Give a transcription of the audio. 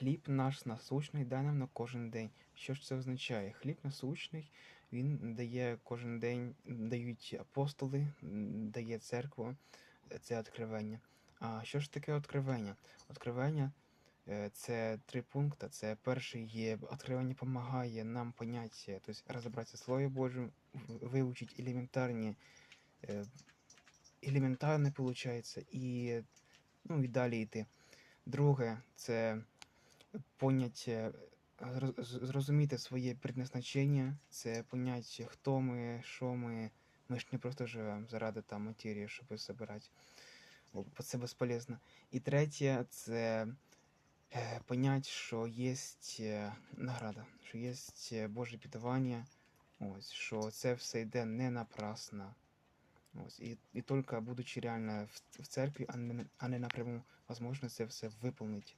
хліб наш насущний дай нам на кожен день. Що ж це означає? Хліб насущний він дає кожен день, дають апостоли, дає церква, це відкривання. А що ж таке відкривання? Відкривання е, це три пункти. Це перший є відкривання допомагає нам поняття, тобто розібратися в Слові Божому, вивчити елементарні, е, елементарне виходить, і, ну, і далі йти. Друге, це поняття, зрозуміти своє предназначення, це поняття, хто ми, що ми. Ми ж не просто живемо заради там матерії, щоб збирати. Бо Це безполезно. І третє, це е, понять, що є награда, що є Боже піддавання, ось, що це все йде не напрасно. Ось, і, і тільки будучи реально в, в церкві, а не, а не напряму, возможно, це все виповнить.